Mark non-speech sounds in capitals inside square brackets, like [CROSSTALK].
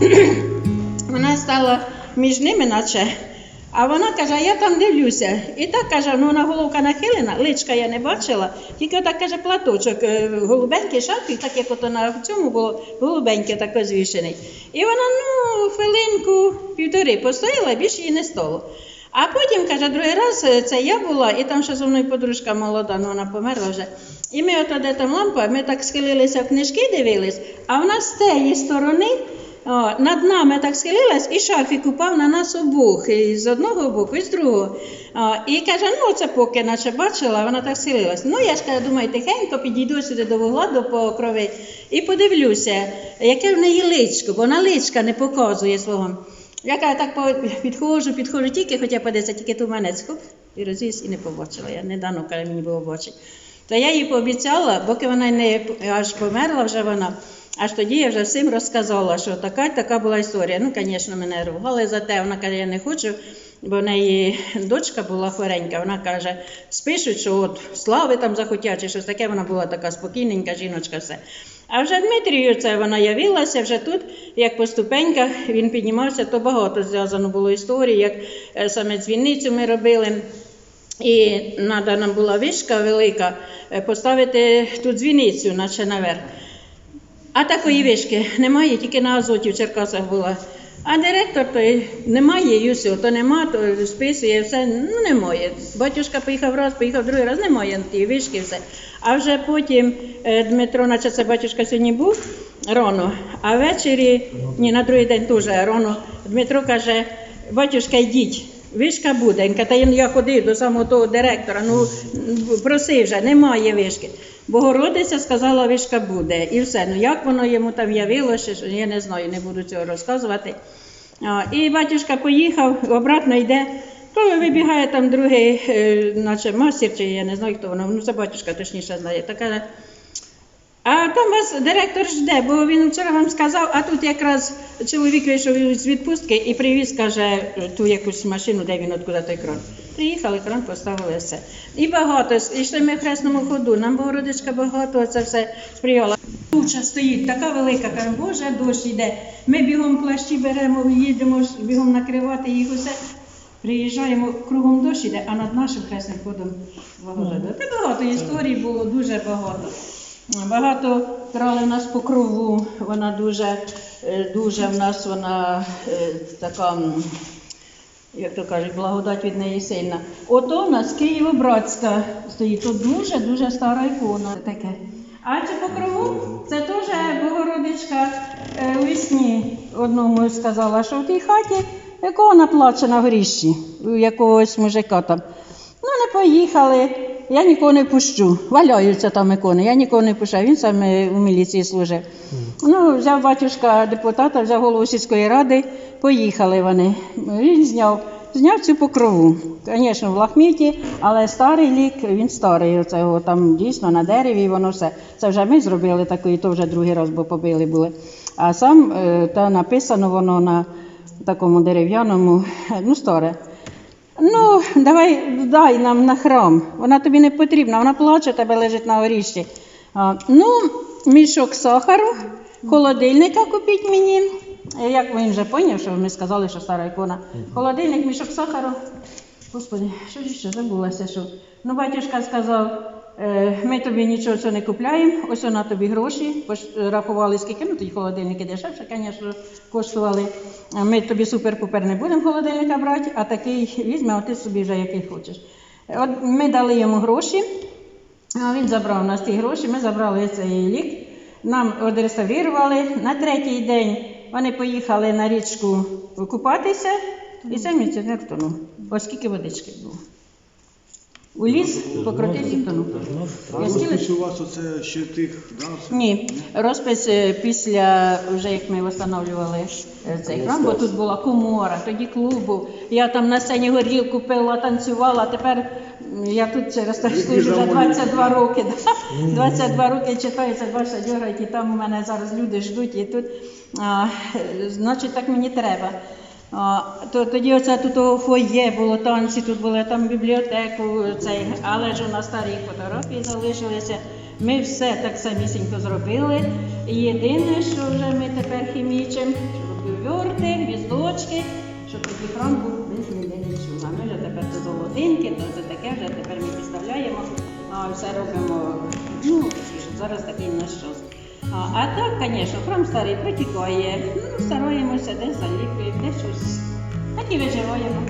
[CLEARS THROAT] вона стала між ними, наче. А вона каже, я там дивлюся. І так каже, ну вона головка нахилена, личка я не бачила, тільки отак каже платочок, е, голубенький шапки, так як ото на цьому було голубеньке таке звішений. І вона ну хвилинку, півтори постояла, більше її не стало. А потім, каже, другий раз е, це я була, і там ще зо мною подружка молода, ну вона померла вже. І ми ото де там лампа, ми так схилилися в книжки, дивились, а вона з тієї сторони над нами так схилилась, і шафік упав на нас обох, і з одного боку, і з другого. І каже, ну це поки наче бачила, вона так схилилась. Ну я ж каже, думаю, тихенько підійду сюди до вугла, до покрови, і подивлюся, яке в неї личко, бо вона личка не показує свого. Я каже, так підходжу, підходжу, тільки хотіла подивитися, тільки туманець, хоп, і розвіз, і не побачила. Я не дано, каже, мені було бачити. То я їй пообіцяла, поки вона не аж померла вже вона, аж тоді я вже всім розказала, що така така була історія. Ну, звісно, мене ругали за те. Вона каже, я не хочу, бо в неї дочка була хворенька. Вона каже, спишуть, що от слави там захотять, чи щось таке. Вона була така спокійненька жіночка, все. А вже Дмитрію це вона явилася вже тут, як по ступеньках він піднімався, то багато зв'язано було історій, як е, саме дзвіницю ми робили. І нам була вишка велика е, поставити тут дзвіницю, наче наверх. А такої вишки немає, тільки на Азоті в Черкасах була. А директор той немає, і все, то нема, то списує, все, ну немає. Батюшка поїхав раз, поїхав другий раз, немає тієї вишки, все. А вже потім е, Дмитро, наче це батюшка сьогодні був рано, а ввечері, ні, на другий день теж рано, Дмитро каже, батюшка, йдіть. Вишка буде. Він каже, я ходив до самого того директора, ну проси вже, немає вишки. Богородиця сказала, вишка буде. І все. Ну як воно йому там явилося, я не знаю, не буду цього розказувати. І батюшка поїхав, обратно йде. Коли вибігає там другий, е, наче мастер, чи я не знаю, хто воно, ну це батюшка точніше знає. Та каже, а там вас директор жде, бо він вчора вам сказав, а тут якраз чоловік вийшов з відпустки і привіз, каже, ту якусь машину, де він откуда той кран. Приїхали, кран поставили все. І багато. І йшли ми в хресному ходу. Нам Богородичка багато це все сприяла. Туча стоїть, така велика, каже, Боже, дощ йде. Ми бігом плащі беремо, їдемо бігом накривати їх усе. Приїжджаємо, кругом дощ іде, а над нашим хресним ходом Богородиця. Та багато історій було, дуже багато. Багато крали нас по крову, вона дуже, е, дуже в нас вона е, така, як то кажуть, благодать від неї сильна. Ото у нас Києво-Братська стоїть, то дуже-дуже стара ікона таке. А це по крову, це теж Богородичка е, у вісні одному сказала, що в тій хаті ікона плаче на горіщі, у якогось мужика там. Ну, не поїхали. Я нікого не пущу. Валяються там ікони, я нікого не пущу. Він саме у міліції служив. Ну, взяв батюшка депутата, взяв голову сільської ради, поїхали вони. Він зняв. Зняв цю покрову. Звісно, в лахміті, але старий лік, він старий. Оце його там дійсно на дереві, воно все. Це вже ми зробили такий, то вже другий раз, бо побили були. А сам е, та написано воно на такому дерев'яному, ну, старе. Ну, давай дай нам на храм. Вона тобі не потрібна, вона плаче, тебе лежить на горіщі. Ну, мішок сахару, холодильника купіть мені. Е, Як він вже поняв, що ми сказали, що стара ікона. Холодильник, мішок сахару. Господи, що ще забулася, що. Ну, батюшка сказав, ми тобі нічого цього не купляємо, ось вона тобі гроші, пош- рахували скільки, ну тоді холодильники дешевше, звісно, коштували. Ми тобі супер-пупер не будемо холодильника брати, а такий візьме, а ти собі вже який хочеш. От ми дали йому гроші, він забрав у нас ті гроші, ми забрали цей лік, нам відреставрували. На третій день вони поїхали на річку купатися і цей міліціонер втонув. Ось скільки водички було. У ліс покрутився і втонув. А Я розпис у вас оце ще тих, да? Ні, розпис е, після вже як ми встановлювали е, цей храм, бо тут була комора, тоді клубу. Я там на сцені горілку пила, танцювала. Тепер м, я тут через те Які служу вже 22 роки. да. 22 роки читаю, це бачите, дергають, і там у мене зараз люди ждуть, і тут, а, е, значить, так мені треба. То, Тоді оце тут фоє було танці, тут були там бібліотеку, цей, але ж у нас старі фотографії залишилися. Ми все так самісінько зробили. І Єдине, що вже ми тепер хімічимо, вьорти, гвіздочки, щоб такий храм був не нічого. А ми вже тепер це золотинки, то це таке вже тепер ми підставляємо, а все робимо. Ну, Зараз такий наш час. А так, звісно, храм старий протікає. Ну, Стараємося, десь заліпи, десь щось. Так і виживаємо.